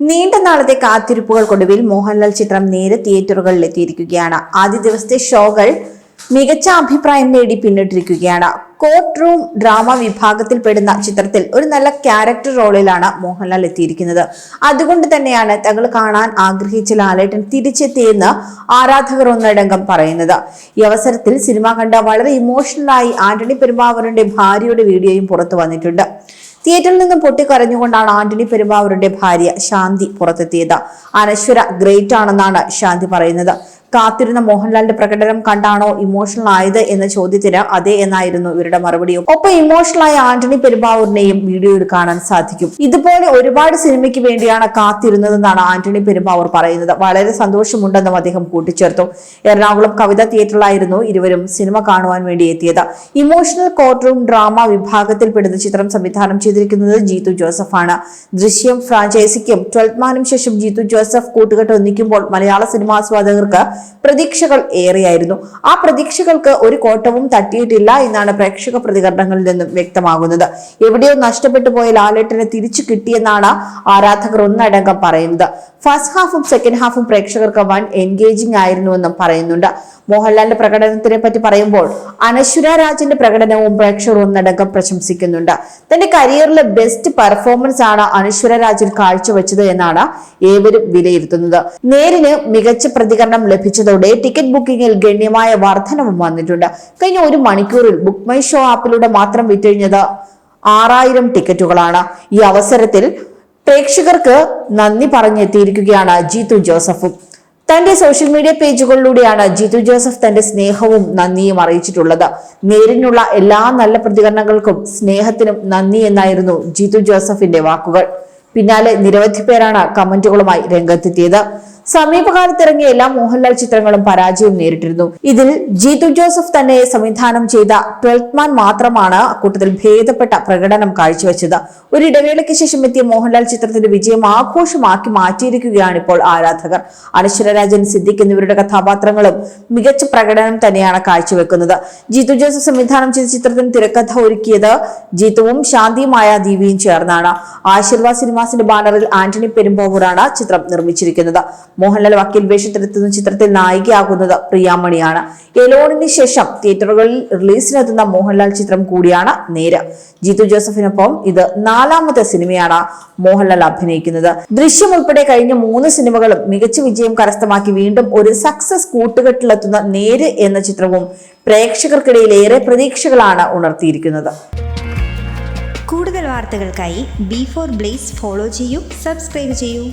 നീണ്ട നാളത്തെ കാത്തിരിപ്പുകൾക്കൊടുവിൽ മോഹൻലാൽ ചിത്രം നേരെ തിയേറ്ററുകളിൽ എത്തിയിരിക്കുകയാണ്. ആദ്യ ദിവസത്തെ ഷോകൾ മികച്ച അഭിപ്രായം നേടി പിന്നിട്ടിരിക്കുകയാണ്. കോർട്ട് റൂം ഡ്രാമ വിഭാഗത്തിൽ പെടുന്ന ചിത്രത്തിൽ ഒരു നല്ല ക്യാരക്ടർ റോളിലാണ് മോഹൻലാൽ എത്തിയിരിക്കുന്നത്. അതുകൊണ്ട് തന്നെയാണ് തങ്ങൾ കാണാൻ ആഗ്രഹിച്ച ലാലേട്ടൻ തിരിച്ചെത്തിയെന്ന് ആരാധകർ ഒന്നടങ്കം പറയുന്നത്. ഈ അവസരത്തിൽ സിനിമ കണ്ട വളരെ ഇമോഷണലായി ആന്റണി പെരുമ്പാവൂരിന്റെ ഭാര്യയുടെ വീഡിയോയും പുറത്തു വന്നിട്ടുണ്ട്. തിയേറ്ററിൽ നിന്നും പൊട്ടിക്കരഞ്ഞുകൊണ്ടാണ് ആന്റണി പെരുമ്പാവൂരിന്റെ ഭാര്യ ശാന്തി പുറത്തെത്തിയത്. അനശ്വര ഗ്രേറ്റ് ആണെന്നാണ് ശാന്തി പറയുന്നത്. കാത്തിരുന്ന മോഹൻലാലിന്റെ പ്രകടനം കണ്ടാണോ ഇമോഷണൽ ആയത് എന്ന ചോദ്യത്തിന് അതെ എന്നായിരുന്നു ഇവരുടെ മറുപടിയും. ഒപ്പം ഇമോഷണൽ ആയ ആന്റണി പെരുമ്പാവൂരിനെയും വീഡിയോയിൽ കാണാൻ സാധിക്കും. ഇതുപോലെ ഒരുപാട് സിനിമയ്ക്ക് വേണ്ടിയാണ് കാത്തിരുന്നതെന്നാണ് ആന്റണി പെരുമ്പാവൂർ പറയുന്നത്. വളരെ സന്തോഷമുണ്ടെന്നും അദ്ദേഹം കൂട്ടിച്ചേർത്തു. എറണാകുളം കവിത തിയേറ്ററിലായിരുന്നു ഇരുവരും സിനിമ കാണുവാൻ വേണ്ടി എത്തിയത്. ഇമോഷണൽ കോർട്ട് റൂം ഡ്രാമ വിഭാഗത്തിൽപ്പെടുന്ന ചിത്രം സംവിധാനം ചെയ്തിരിക്കുന്നത് ജീതു ആണ്. ദൃശ്യം ഫ്രാഞ്ചൈസിക്കും ട്വൽത്ത് മാനും ശേഷം ജീതു ജോസഫ് കൂട്ടുകെട്ട് ഒന്നിക്കുമ്പോൾ മലയാള സിനിമാസ്വാദകർക്ക് പ്രതീക്ഷകൾ ഏറെയായിരുന്നു. ആ പ്രതീക്ഷകൾക്ക് ഒരു കോട്ടവും തട്ടിയിട്ടില്ല എന്നാണ് പ്രേക്ഷക പ്രതികരണങ്ങളിൽ നിന്നും വ്യക്തമാകുന്നത്. എവിടെയോ നഷ്ടപ്പെട്ടു പോയ ലാലേട്ടനെ തിരിച്ചു കിട്ടിയെന്നാണ് ആരാധകർ ഒന്നടങ്കം പറയുന്നത്. ഫസ്റ്റ് ഹാഫും സെക്കൻഡ് ഹാഫും പ്രേക്ഷകർക്ക് വൺ എൻഗേജിംഗ് ആയിരുന്നുവെന്നും പറയുന്നുണ്ട്. മോഹൻലാലിന്റെ പ്രകടനത്തിനെ പറ്റി പറയുമ്പോൾ അനശ്വര രാജന്റെ പ്രകടനവും പ്രേക്ഷകർ ഒന്നടങ്കം പ്രശംസിക്കുന്നുണ്ട്. തന്റെ കരിയറിലെ ബെസ്റ്റ് പെർഫോമൻസ് ആണ് അനശ്വര രാജൻ കാഴ്ചവെച്ചത് എന്നാണ് ഏവരും വിലയിരുത്തുന്നത്. നേരിന് മികച്ച പ്രതികരണം ലഭിച്ചതോടെ ടിക്കറ്റ് ബുക്കിംഗിൽ ഗണ്യമായ വർധനവും വന്നിട്ടുണ്ട്. കഴിഞ്ഞ ഒരു മണിക്കൂറിൽ ബുക്ക് മൈ ഷോ ആപ്പിലൂടെ മാത്രം വിറ്റഴിഞ്ഞത് ആറായിരം ടിക്കറ്റുകളാണ്. ഈ അവസരത്തിൽ പ്രേക്ഷകർക്ക് നന്ദി പറഞ്ഞെത്തിയിരിക്കുകയാണ് ജീതു ജോസഫും. തന്റെ സോഷ്യൽ മീഡിയ പേജുകളിലൂടെയാണ് ജിതു ജോസഫ് തന്റെ സ്നേഹവും നന്ദിയും അറിയിച്ചിട്ടുള്ളത്. നേരിനുള്ള എല്ലാ നല്ല പ്രതികരണങ്ങൾക്കും സ്നേഹത്തിനും നന്ദി എന്നായിരുന്നു ജിതു ജോസഫിന്റെ വാക്കുകൾ. പിന്നാലെ നിരവധി പേരാണ് കമന്റുകളുമായി രംഗത്തെത്തിയത്. സമീപകാലത്ത് ഇറങ്ങിയ എല്ലാ മോഹൻലാൽ ചിത്രങ്ങളും പരാജയം നേരിട്ടിരുന്നു. ഇതിൽ ജീതു ജോസഫ് തന്നെ സംവിധാനം ചെയ്ത ട്വൽത്ത് മാൻ മാത്രമാണ് അക്കൂട്ടത്തിൽ ഭേദപ്പെട്ട പ്രകടനം കാഴ്ചവെച്ചത്. ഒരു ഇടവേളയ്ക്ക് ശേഷം എത്തിയ മോഹൻലാൽ ചിത്രത്തിന്റെ വിജയം ആഘോഷമാക്കി മാറ്റിയിരിക്കുകയാണ് ഇപ്പോൾ ആരാധകർ. അനശ്വരരാജൻ സിദ്ദിഖ് എന്നിവരുടെ കഥാപാത്രങ്ങളും മികച്ച പ്രകടനം തന്നെയാണ് കാഴ്ചവെക്കുന്നത്. ജീതു ജോസഫ് സംവിധാനം ചെയ്ത ചിത്രത്തിന് തിരക്കഥ ഒരുക്കിയത് ജീത്തുവും ശാന്തിയുമായ ദീപിയും ചേർന്നാണ്. ആശീർവാദ് സിനിമാസിന്റെ ബാനറിൽ ആന്റണി പെരുമ്പോവൂറാണ് ചിത്രം നിർമ്മിച്ചിരിക്കുന്നത്. മോഹൻലാൽ വക്കീൽ വേഷത്തിലെത്തുന്ന ചിത്രത്തിൽ നായികയാകുന്നത് പ്രിയാമണിയാണ്. എലോണിന് ശേഷം തിയേറ്ററുകളിൽ റിലീസിനെത്തുന്ന മോഹൻലാൽ ചിത്രം കൂടിയാണ് നേര്. ജീതു ജോസഫിനൊപ്പം ഇത് നാലാമത്തെ സിനിമയാണ് മോഹൻലാൽ അഭിനയിക്കുന്നത്. ദൃശ്യം ഉൾപ്പെടെ കഴിഞ്ഞ മൂന്ന് സിനിമകളും മികച്ച വിജയം കരസ്ഥമാക്കി വീണ്ടും ഒരു സക്സസ് കൂട്ടുകെട്ടിലെത്തുന്ന നേര് എന്ന ചിത്രവും പ്രേക്ഷകർക്കിടയിൽ ഏറെ പ്രതീക്ഷകളാണ് ഉണർത്തിയിരിക്കുന്നത്. കൂടുതൽ വാർത്തകൾക്കായി ബി ഫോർ ബ്ലേസ് ഫോളോ ചെയ്യൂ സബ്സ്ക്രൈബ് ചെയ്യൂ.